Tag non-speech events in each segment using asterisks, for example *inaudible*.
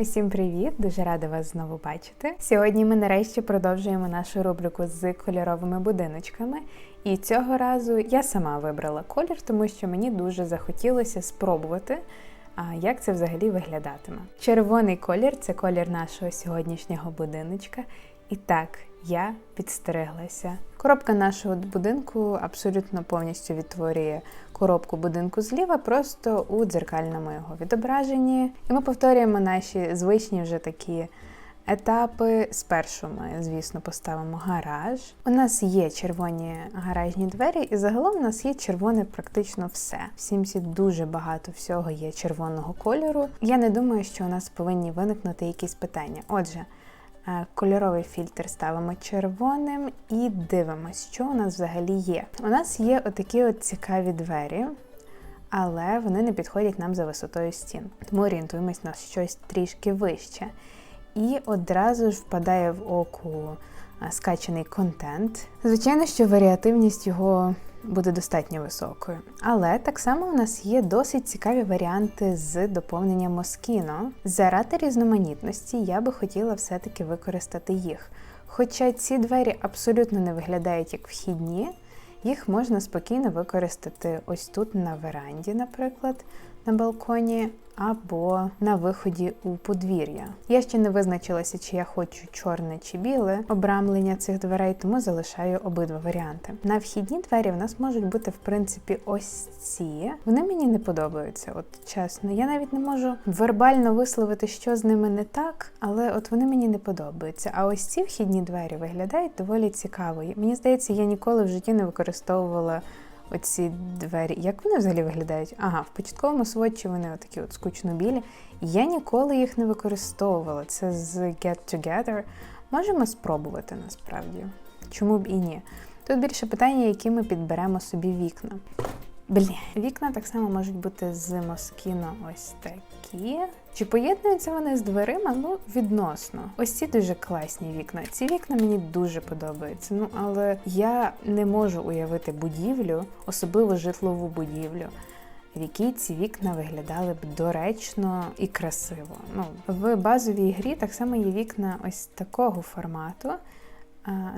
Усім привіт! Дуже рада вас знову бачити. Сьогодні ми нарешті продовжуємо нашу рубрику з кольоровими будиночками. І цього разу я сама вибрала колір, тому що мені дуже захотілося спробувати, як це взагалі виглядатиме. Червоний колір це колір нашого сьогоднішнього будиночка. І так, я підстриглася. Коробка нашого будинку абсолютно повністю відтворює коробку будинку зліва, просто у дзеркальному його відображенні. І ми повторюємо наші звичні вже такі етапи. Спершу ми, звісно, поставимо гараж. У нас є червоні гаражні двері, і загалом у нас є червоне практично все. В Сімсі дуже багато всього є червоного кольору. Я не думаю, що у нас повинні виникнути якісь питання. Отже. Е, кольоровий фільтр ставимо червоним і дивимося, що у нас взагалі є. У нас є отакі от цікаві двері, але вони не підходять нам за висотою стін. Тому орієнтуємось на щось трішки вище. І одразу ж впадає в оку е, скачаний контент. Звичайно, що варіативність його буде достатньо високою. Але так само у нас є досить цікаві варіанти з доповненням Москіно. Заради різноманітності я би хотіла все-таки використати їх. Хоча ці двері абсолютно не виглядають як вхідні, їх можна спокійно використати ось тут на веранді, наприклад, на балконі, або на виході у подвір'я. Я ще не визначилася, чи я хочу чорне чи біле обрамлення цих дверей, тому залишаю обидва варіанти. На вхідні двері в нас можуть бути в принципі ось ці. Вони мені не подобаються, от чесно. Я навіть не можу вербально висловити, що з ними не так, але от вони мені не подобаються. А ось ці вхідні двері виглядають доволі цікаво. Мені здається, я ніколи в житті не використовувала оці двері. Як вони взагалі виглядають? Ага, в початковому сводчі вони отакі от скучно білі. Я ніколи їх не використовувала. Це з Get Together. Можемо спробувати насправді. Чому б і ні? Тут більше питання, які ми підберемо собі вікна. Блі, вікна так само можуть бути з Москіно ось такі. Чи поєднуються вони з дверима? Ну, відносно. Ось ці дуже класні вікна. Ці вікна мені дуже подобаються. Ну, але я не можу уявити будівлю, особливо житлову будівлю. В якій ці вікна виглядали б доречно і красиво. Ну, В базовій грі так само є вікна ось такого формату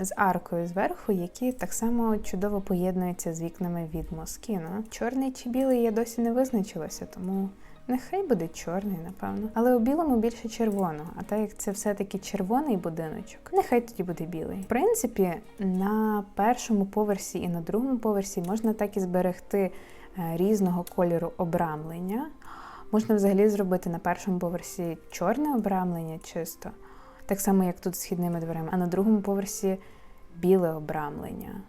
з аркою зверху, які так само чудово поєднуються з вікнами від Москіно. Чорний чи білий я досі не визначилася, тому нехай буде чорний, напевно. Але у білому більше червоного. А так як це все-таки червоний будиночок, нехай тоді буде білий. В принципі, на першому поверсі і на другому поверсі можна так і зберегти е, різного кольору обрамлення. Можна взагалі зробити на першому поверсі чорне обрамлення чисто так само, як тут східними дверима, а на другому поверсі біле обрамлення.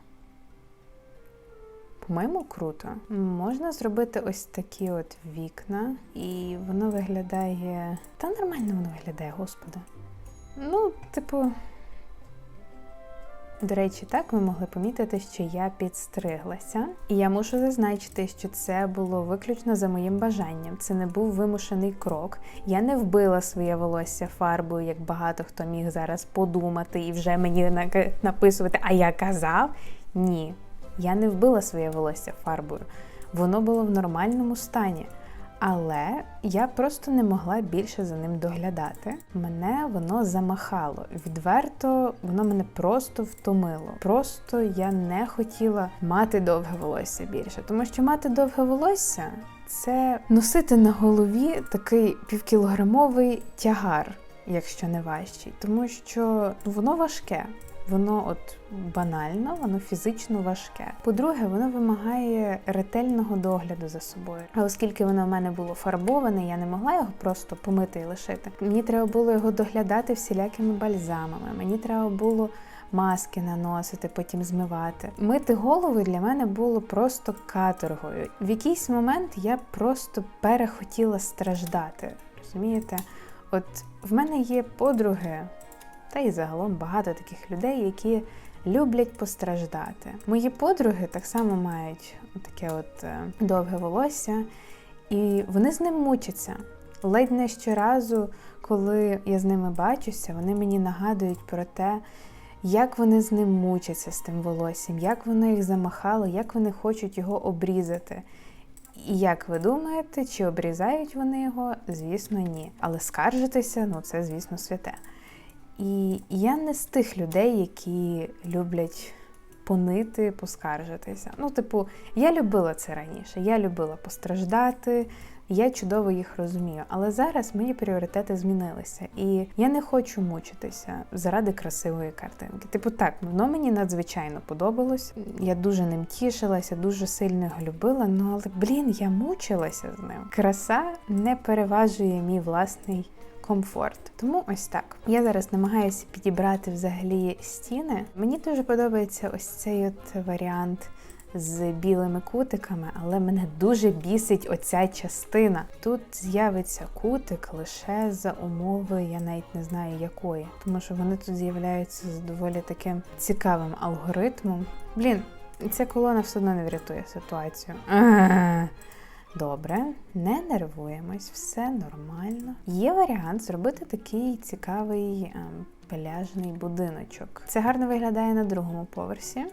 По-моєму, круто. Можна зробити ось такі от вікна, і воно виглядає. Та нормально воно виглядає, господи. Ну, типу. До речі, так ви могли помітити, що я підстриглася, і я мушу зазначити, що це було виключно за моїм бажанням. Це не був вимушений крок. Я не вбила своє волосся фарбою, як багато хто міг зараз подумати і вже мені написувати, а я казав. Ні, я не вбила своє волосся фарбою. Воно було в нормальному стані. Але я просто не могла більше за ним доглядати. Мене воно замахало. Відверто воно мене просто втомило. Просто я не хотіла мати довге волосся більше, тому що мати довге волосся це носити на голові такий півкілограмовий тягар, якщо не важчий, тому що воно важке. Воно от банально, воно фізично важке. По-друге, воно вимагає ретельного догляду за собою. А оскільки воно в мене було фарбоване, я не могла його просто помити і лишити. Мені треба було його доглядати всілякими бальзамами. Мені треба було маски наносити, потім змивати. Мити голову для мене було просто каторгою. В якийсь момент я просто перехотіла страждати. Розумієте? От в мене є подруги та й загалом багато таких людей, які люблять постраждати. Мої подруги так само мають таке от е, довге волосся, і вони з ним мучаться. Ледь не щоразу, коли я з ними бачуся, вони мені нагадують про те, як вони з ним мучаться з тим волоссям, як воно їх замахало, як вони хочуть його обрізати. І як ви думаєте, чи обрізають вони його? Звісно, ні. Але скаржитися, ну це, звісно, святе. І я не з тих людей, які люблять понити, поскаржитися. Ну, типу, я любила це раніше. Я любила постраждати. Я чудово їх розумію, але зараз мої пріоритети змінилися, і я не хочу мучитися заради красивої картинки. Типу, так, воно мені надзвичайно подобалось. Я дуже ним тішилася, дуже сильно його любила. Ну але блін, я мучилася з ним. Краса не переважує мій власний. Комфорт, тому ось так. Я зараз намагаюся підібрати взагалі стіни. Мені дуже подобається ось цей от варіант з білими кутиками, але мене дуже бісить оця частина. Тут з'явиться кутик лише за умови, я навіть не знаю якої, тому що вони тут з'являються з доволі таким цікавим алгоритмом. Блін, ця колона все одно не врятує ситуацію. Добре, не нервуємось, все нормально. Є варіант зробити такий цікавий ем, пляжний будиночок. Це гарно виглядає на другому поверсі.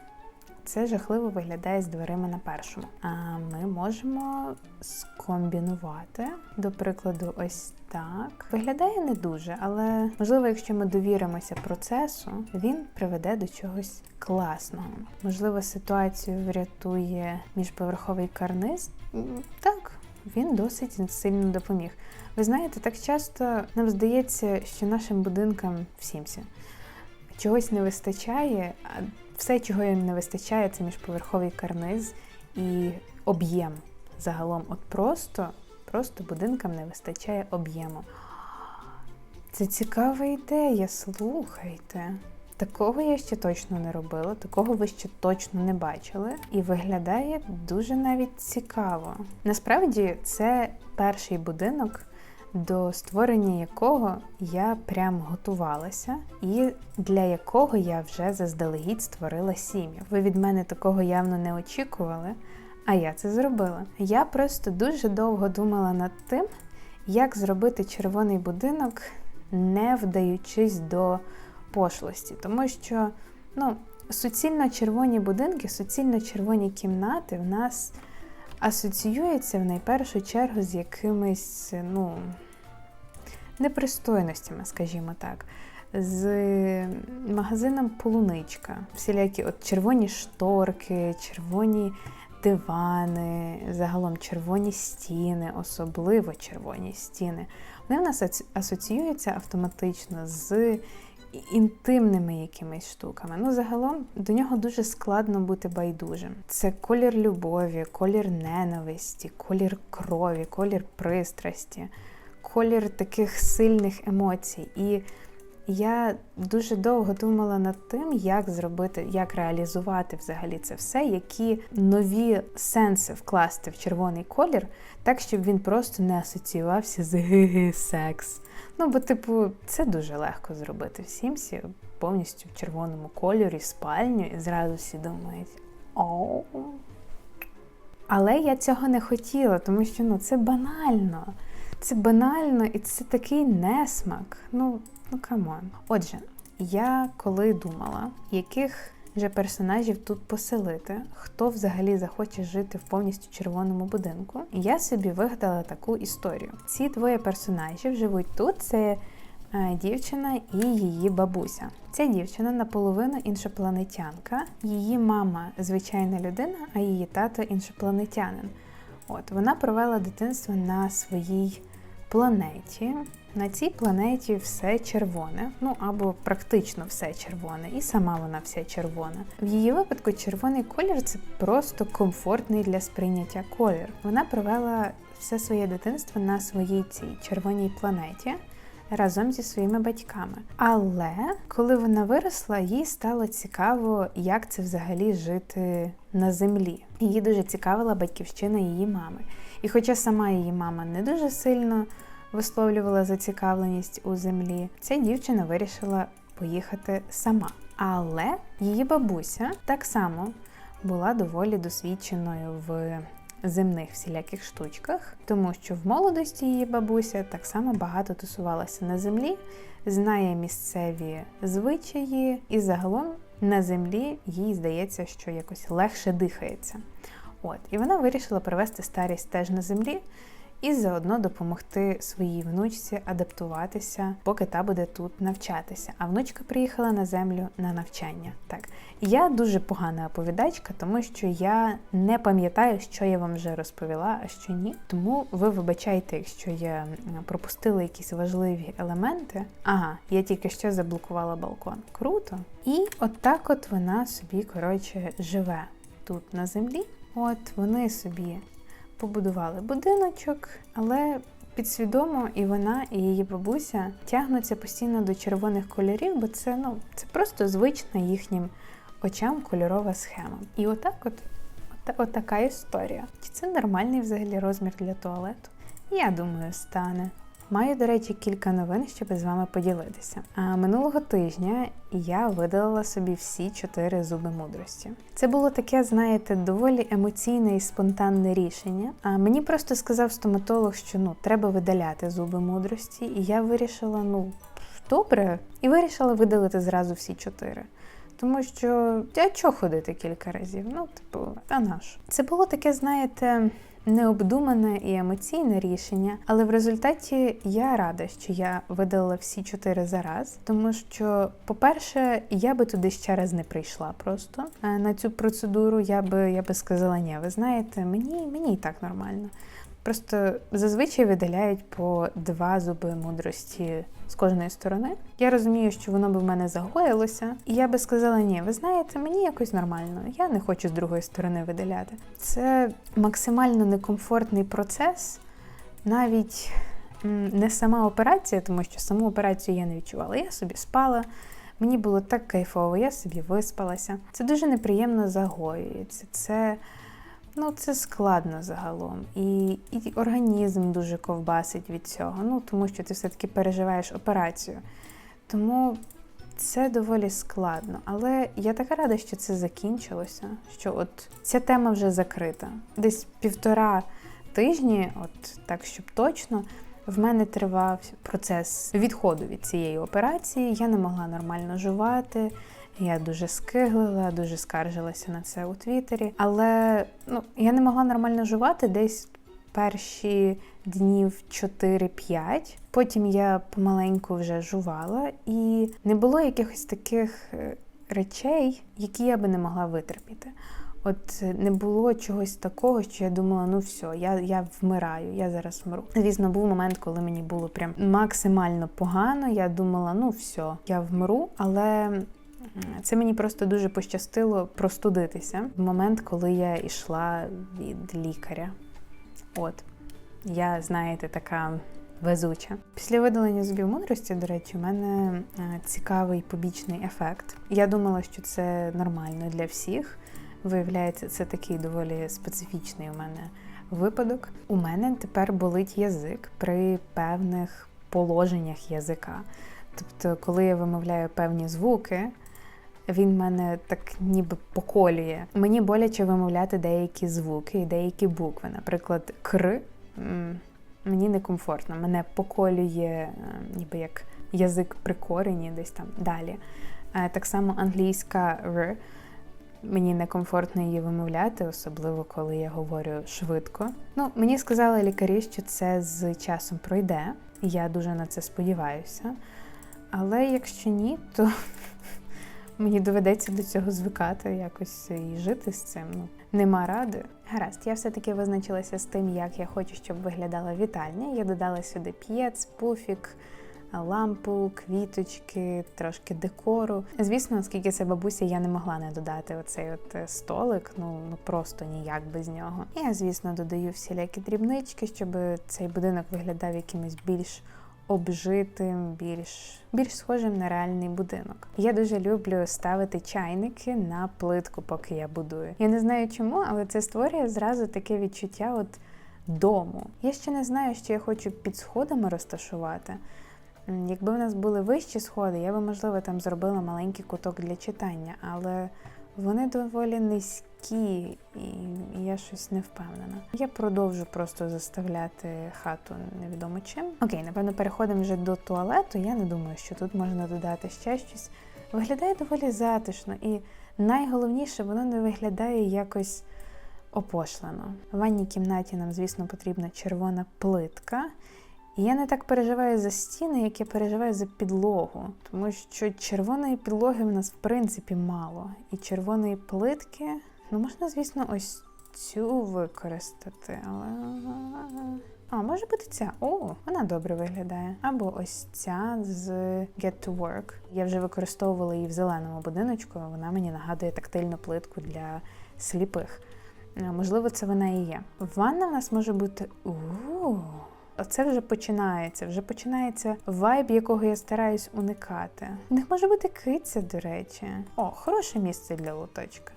Це жахливо виглядає з дверима на першому. А ми можемо скомбінувати, до прикладу, ось так. Виглядає не дуже, але можливо, якщо ми довіримося процесу, він приведе до чогось класного. Можливо, ситуацію врятує міжповерховий карниз. Так, він досить сильно допоміг. Ви знаєте, так часто нам здається, що нашим будинкам в Сімсі чогось не вистачає. Все, чого їм не вистачає, це міжповерховий карниз і об'єм. Загалом, от просто, просто будинкам не вистачає об'єму. Це цікава ідея, слухайте. Такого я ще точно не робила, такого ви ще точно не бачили, і виглядає дуже навіть цікаво. Насправді, це перший будинок, до створення якого я прям готувалася, і для якого я вже заздалегідь створила сім'ю. Ви від мене такого явно не очікували, а я це зробила. Я просто дуже довго думала над тим, як зробити червоний будинок, не вдаючись до пошлості, тому що ну, суцільно червоні будинки, суцільно червоні кімнати в нас асоціюється в найпершу чергу з якимись, ну, непристойностями, скажімо так. З магазином полуничка, всілякі от червоні шторки, червоні дивани, загалом червоні стіни, особливо червоні стіни. Вони в нас асоціюються автоматично з інтимними якимись штуками. Ну, загалом до нього дуже складно бути байдужим. Це колір любові, колір ненависті, колір крові, колір пристрасті, колір таких сильних емоцій. І я дуже довго думала над тим, як зробити, як реалізувати взагалі це все, які нові сенси вкласти в червоний колір, так щоб він просто не асоціювався з секс. Ну, бо, типу, це дуже легко зробити в Сімсі, повністю в червоному кольорі, спальню, і зразу всі думають оу. Але я цього не хотіла, тому що ну, це банально. Це банально і це такий несмак. Ну, ну камон. Отже, я коли думала, яких же персонажів тут поселити, хто взагалі захоче жити в повністю червоному будинку, я собі вигадала таку історію. Ці двоє персонажів живуть тут. Це е, Дівчина і її бабуся. Ця дівчина наполовину іншопланетянка, її мама звичайна людина, а її тато іншопланетянин. От вона провела дитинство на своїй планеті. На цій планеті все червоне, ну або практично все червоне, і сама вона вся червона. В її випадку червоний колір це просто комфортний для сприйняття колір. Вона провела все своє дитинство на своїй цій червоній планеті. Разом зі своїми батьками. Але коли вона виросла, їй стало цікаво, як це взагалі жити на землі. Її дуже цікавила батьківщина її мами. І хоча сама її мама не дуже сильно висловлювала зацікавленість у землі, ця дівчина вирішила поїхати сама. Але її бабуся так само була доволі досвідченою в земних всіляких штучках, тому що в молодості її бабуся так само багато тусувалася на землі, знає місцеві звичаї, і загалом на землі їй здається, що якось легше дихається. От, і вона вирішила провести старість теж на землі і заодно допомогти своїй внучці адаптуватися, поки та буде тут навчатися. А внучка приїхала на землю на навчання. Так, я дуже погана оповідачка, тому що я не пам'ятаю, що я вам вже розповіла, а що ні. Тому ви вибачайте, якщо я пропустила якісь важливі елементи. Ага, я тільки що заблокувала балкон. Круто. І от от вона собі коротше живе тут на землі. От вони собі побудували будиночок, але підсвідомо і вона, і її бабуся тягнуться постійно до червоних кольорів, бо це ну це просто звична їхнім очам кольорова схема. І отак, от, от, от така історія. Чи це нормальний взагалі розмір для туалету? Я думаю, стане. Маю, до речі, кілька новин, щоб з вами поділитися. А минулого тижня я видалила собі всі чотири зуби мудрості. Це було таке, знаєте, доволі емоційне і спонтанне рішення. А мені просто сказав стоматолог, що ну треба видаляти зуби мудрості, і я вирішила, ну добре, і вирішила видалити зразу всі чотири. Тому що я чого ходити кілька разів? Ну, типу, а наш. Це було таке, знаєте необдумане і емоційне рішення, але в результаті я рада, що я видала всі чотири зараз, тому що, по-перше, я би туди ще раз не прийшла просто е, на цю процедуру. Я би я би сказала, ні, ви знаєте, мені мені і так нормально. Просто зазвичай видаляють по два зуби мудрості з кожної сторони. Я розумію, що воно би в мене загоїлося, і я би сказала, ні, ви знаєте, мені якось нормально, я не хочу з другої сторони видаляти. Це максимально некомфортний процес, навіть не сама операція, тому що саму операцію я не відчувала. Я собі спала. Мені було так кайфово, я собі виспалася. Це дуже неприємно загоюється. Це Ну, це складно загалом. І і організм дуже ковбасить від цього, ну тому що ти все-таки переживаєш операцію. Тому це доволі складно. Але я така рада, що це закінчилося. Що от ця тема вже закрита. Десь півтора тижні, от так щоб точно, в мене тривав процес відходу від цієї операції. Я не могла нормально жувати. Я дуже скиглила, дуже скаржилася на це у Твіттері. Але ну, я не могла нормально жувати десь перші днів 4-5. Потім я помаленьку вже жувала, і не було якихось таких е, речей, які я би не могла витерпіти. От не було чогось такого, що я думала, ну все, я я вмираю, я зараз вмру. Звісно, був момент, коли мені було прям максимально погано. Я думала, ну все, я вмру, але це мені просто дуже пощастило простудитися в момент, коли я йшла від лікаря. От, я, знаєте, така везуча. Після видалення зубів мудрості, до речі, у мене е, цікавий побічний ефект. Я думала, що це нормально для всіх. Виявляється, це такий доволі специфічний у мене випадок. У мене тепер болить язик при певних положеннях язика. Тобто, коли я вимовляю певні звуки, він мене так ніби поколює. Мені боляче вимовляти деякі звуки і деякі букви. Наприклад, кр мені некомфортно. Мене поколює, е, ніби як язик при корені, десь там далі. Е, так само англійська р. Мені некомфортно її вимовляти, особливо коли я говорю швидко. Ну, мені сказали лікарі, що це з часом пройде, я дуже на це сподіваюся. Але якщо ні, то Мені доведеться до цього звикати, якось і жити з цим. Ну нема ради. Гаразд, я все-таки визначилася з тим, як я хочу, щоб виглядала вітальня. Я додала сюди п'єц, пуфік, лампу, квіточки, трошки декору. Звісно, оскільки це бабуся, я не могла не додати оцей от е, столик, ну ну просто ніяк без нього. Я, звісно, додаю всілякі дрібнички, щоб цей будинок виглядав якимось більш обжитим, більш більш схожим на реальний будинок. Я дуже люблю ставити чайники на плитку, поки я будую. Я не знаю чому, але це створює зразу таке відчуття от дому. Я ще не знаю, що я хочу під сходами розташувати. Якби в нас були вищі сходи, я би, можливо, там зробила маленький куток для читання, але вони доволі низькі і я щось не впевнена. Я продовжу просто заставляти хату невідомо чим. Окей, напевно, переходимо вже до туалету. Я не думаю, що тут можна додати ще щось. Виглядає доволі затишно, і найголовніше, воно не виглядає якось опошлено. В ванній кімнаті нам, звісно, потрібна червона плитка. І я не так переживаю за стіни, як я переживаю за підлогу, тому що червоної підлоги в нас в принципі мало. І червоної плитки, ну можна, звісно, ось цю використати, але. А, може бути ця. О, вона добре виглядає. Або ось ця з Get to Work. Я вже використовувала її в зеленому будиночку. Вона мені нагадує тактильну плитку для сліпих. Можливо, це вона і є. Ванна в нас може бути. у Оце вже починається. Вже починається вайб, якого я стараюсь уникати. У них може бути киця, до речі. О, хороше місце для лоточка.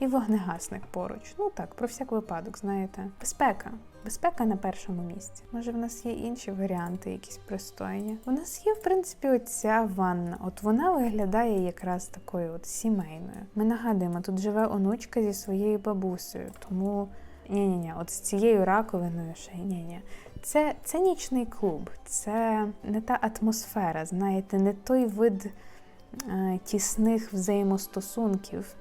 І вогнегасник поруч. Ну так, про всяк випадок, знаєте. Безпека. Безпека на першому місці. Може, в нас є інші варіанти, якісь пристойні. У нас є, в принципі, оця ванна. От вона виглядає якраз такою от сімейною. Ми нагадуємо, тут живе онучка зі своєю бабусею, тому ні-ні-ні, от з цією раковиною ще ні-ні. Це, це нічний клуб, це не та атмосфера, знаєте, не той вид е, тісних взаємостосунків,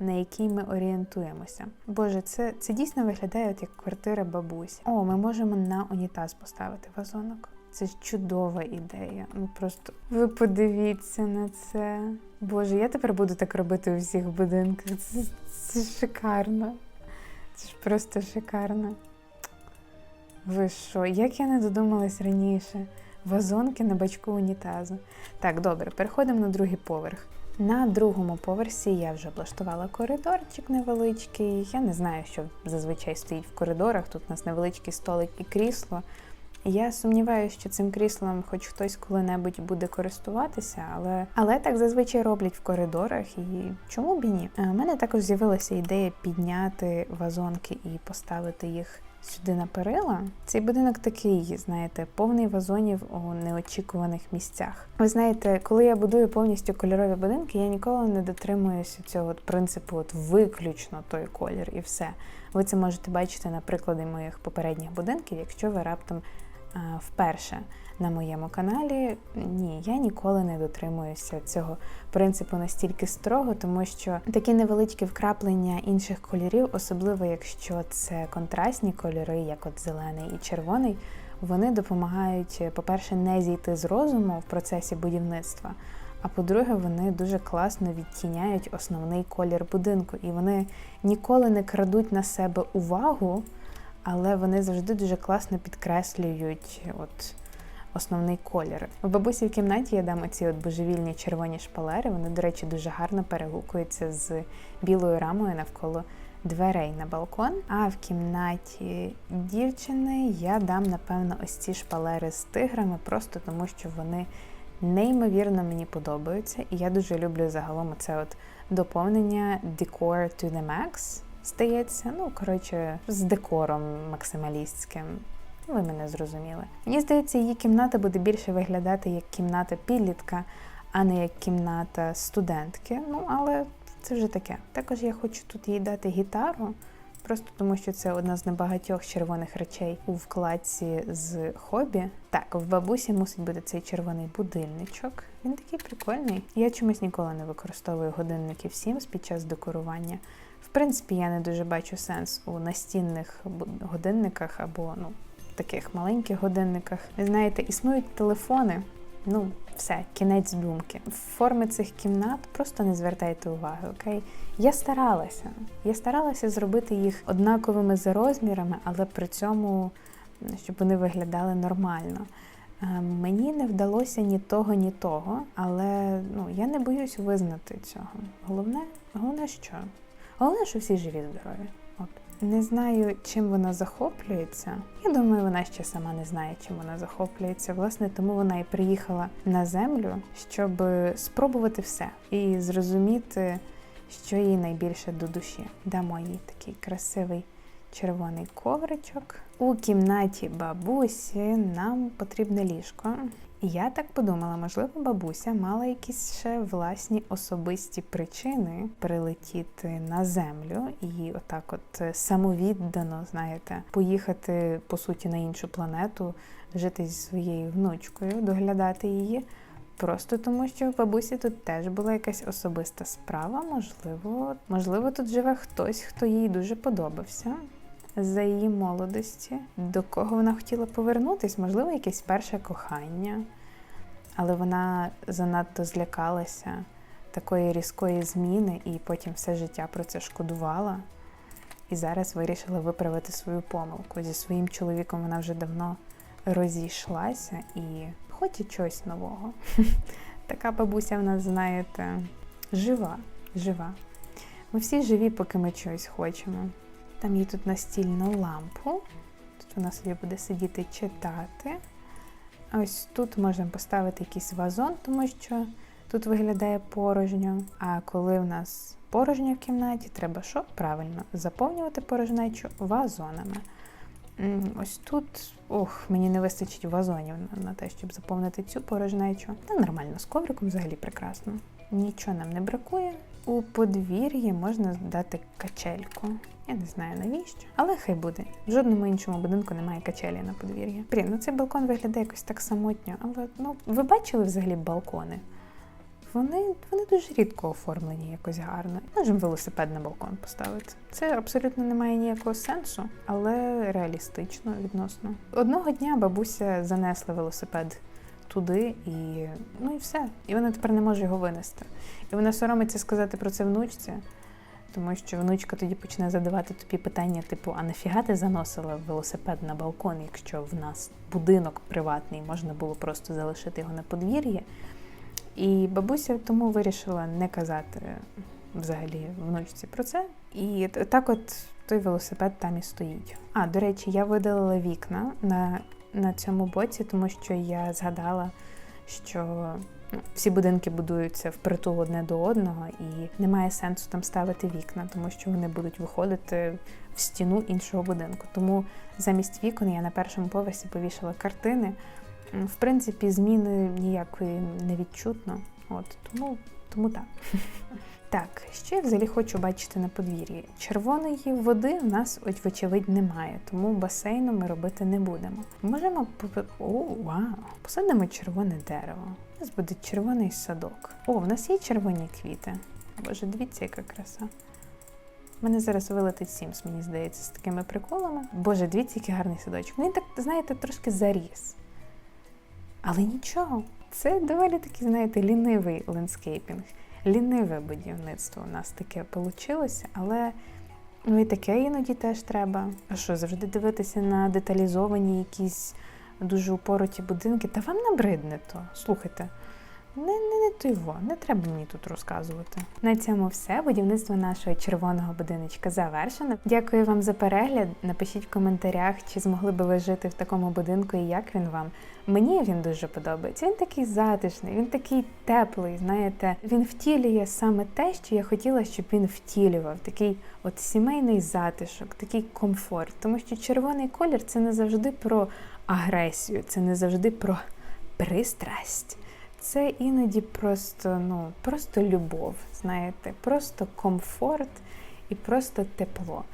на який ми орієнтуємося. Боже, це, це дійсно виглядає от як квартира бабусі. О, ми можемо на унітаз поставити вазонок. Це ж чудова ідея. Ну просто ви подивіться на це. Боже, я тепер буду так робити у всіх будинках. Це, це шикарно. Це ж просто шикарно. Ви що? Як я не додумалась раніше? Вазонки на бачку унітазу. Так, добре, переходимо на другий поверх. На другому поверсі я вже облаштувала коридорчик невеличкий. Я не знаю, що зазвичай стоїть в коридорах. Тут у нас невеличкий столик і крісло. Я сумніваюся, що цим кріслом хоч хтось коли-небудь буде користуватися, але але так зазвичай роблять в коридорах, і чому б і ні? У мене також з'явилася ідея підняти вазонки і поставити їх сюди на перила. Цей будинок такий, знаєте, повний вазонів у неочікуваних місцях. Ви знаєте, коли я будую повністю кольорові будинки, я ніколи не дотримуюся цього принципу, от виключно той колір і все. Ви це можете бачити на прикладі моїх попередніх будинків, якщо ви раптом а, вперше на моєму каналі. Ні, я ніколи не дотримуюся цього принципу настільки строго, тому що такі невеличкі вкраплення інших кольорів, особливо якщо це контрастні кольори, як от зелений і червоний, вони допомагають, по-перше, не зійти з розуму в процесі будівництва. А по-друге, вони дуже класно відтіняють основний колір будинку, і вони ніколи не крадуть на себе увагу, але вони завжди дуже класно підкреслюють от основний колір. У бабусі в кімнаті я дам оці от божевільні червоні шпалери. Вони, до речі, дуже гарно перегукуються з білою рамою навколо дверей на балкон. А в кімнаті дівчини я дам, напевно, ось ці шпалери з тиграми, просто тому що вони неймовірно мені подобаються. І я дуже люблю загалом це от доповнення Decor to the Max. Стається, ну коротше, з декором максималістським. Ви мене зрозуміли. Мені здається, її кімната буде більше виглядати як кімната підлітка, а не як кімната студентки. Ну, але це вже таке. Також я хочу тут їй дати гітару, просто тому що це одна з небагатьох червоних речей у вкладці з хобі. Так, в бабусі мусить бути цей червоний будильничок. Він такий прикольний. Я чомусь ніколи не використовую годинників Sims під час декорування. В принципі, я не дуже бачу сенс у настінних годинниках або ну таких маленьких годинниках. Ви знаєте, існують телефони. Ну, все, кінець думки. Форми цих кімнат просто не звертайте уваги, окей? Я старалася. Я старалася зробити їх однаковими за розмірами, але при цьому щоб вони виглядали нормально. Мені не вдалося ні того, ні того, але ну, я не боюсь визнати цього. Головне, головне, що? Головне, що всі живі, здорові. Не знаю, чим вона захоплюється. Я думаю, вона ще сама не знає, чим вона захоплюється. Власне, тому вона і приїхала на землю, щоб спробувати все і зрозуміти, що їй найбільше до душі. Дамо їй такий красивий червоний ковричок. У кімнаті бабусі нам потрібне ліжко. Я так подумала, можливо, бабуся мала якісь ще власні особисті причини прилетіти на землю і отак, от самовіддано, знаєте, поїхати по суті на іншу планету, жити зі своєю внучкою, доглядати її. Просто тому, що в бабусі тут теж була якась особиста справа. Можливо, можливо, тут живе хтось, хто їй дуже подобався за її молодості, до кого вона хотіла повернутись, можливо, якесь перше кохання, але вона занадто злякалася такої різкої зміни і потім все життя про це шкодувала. І зараз вирішила виправити свою помилку. Зі своїм чоловіком вона вже давно розійшлася і хоче чогось нового. *laughs* Така бабуся в нас, знаєте, жива, жива. Ми всі живі, поки ми чогось хочемо. Там є тут настільну лампу. Тут вона собі буде сидіти читати. Ось тут можемо поставити якийсь вазон, тому що тут виглядає порожньо. А коли в нас порожньо в кімнаті, треба що? Правильно, заповнювати порожнечу вазонами. Ось тут, ох, мені не вистачить вазонів на те, щоб заповнити цю порожнечу. Та нормально, з ковриком взагалі прекрасно. Нічого нам не бракує. У подвір'ї можна дати качельку. Я не знаю навіщо, але хай буде. В жодному іншому будинку немає качелі на подвір'ї. Блін, ну цей балкон виглядає якось так самотньо, але ну ви бачили взагалі балкони? Вони, вони дуже рідко оформлені якось гарно. Можемо велосипед на балкон поставити. Це абсолютно не має ніякого сенсу, але реалістично відносно. Одного дня бабуся занесла велосипед туди і ну і все. І вона тепер не може його винести. І вона соромиться сказати про це внучці, тому що внучка тоді почне задавати тобі питання, типу: а нафіга ти заносила велосипед на балкон, якщо в нас будинок приватний, можна було просто залишити його на подвір'ї. І бабуся тому вирішила не казати взагалі внучці про це. І так от той велосипед там і стоїть. А, до речі, я видалила вікна на, на цьому боці, тому що я згадала, що ну, всі будинки будуються впритул одне до одного, і немає сенсу там ставити вікна, тому що вони будуть виходити в стіну іншого будинку. Тому замість вікон я на першому поверсі повішала картини. В принципі, зміни ніякої не відчутно. От тому, тому так. Так, що я взагалі хочу бачити на подвір'ї? Червоної води в нас, ось, вочевидь, немає, тому басейну ми робити не будемо. Можемо О, вау! Посадимо червоне дерево. У нас буде червоний садок. О, в нас є червоні квіти. Боже, дивіться, яка краса. У мене зараз вилетить Сімс, мені здається, з такими приколами. Боже, дивіться, який гарний садочок. Він так, знаєте, трошки заріс. Але нічого, це доволі таки, знаєте, лінивий лендскейпінг, ліниве будівництво у нас таке вийшло, але ну і таке іноді теж треба. А що, завжди дивитися на деталізовані якісь дуже упороті будинки? Та вам набридне то. Слухайте. Не, не, не тиво, не треба мені тут розказувати. На цьому все. Будівництво нашого червоного будиночка завершено. Дякую вам за перегляд. Напишіть в коментарях, чи змогли би ви жити в такому будинку і як він вам. Мені він дуже подобається. Він такий затишний, він такий теплий. Знаєте, він втілює саме те, що я хотіла, щоб він втілював. Такий от сімейний затишок, такий комфорт. Тому що червоний колір це не завжди про агресію, це не завжди про пристрасть. Це іноді просто, ну, просто любов, знаєте, просто комфорт і просто тепло.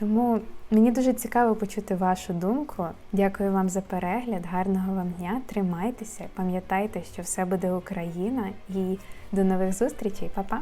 Тому мені дуже цікаво почути вашу думку. Дякую вам за перегляд, гарного вам дня, тримайтеся, пам'ятайте, що все буде Україна і до нових зустрічей, Па-па!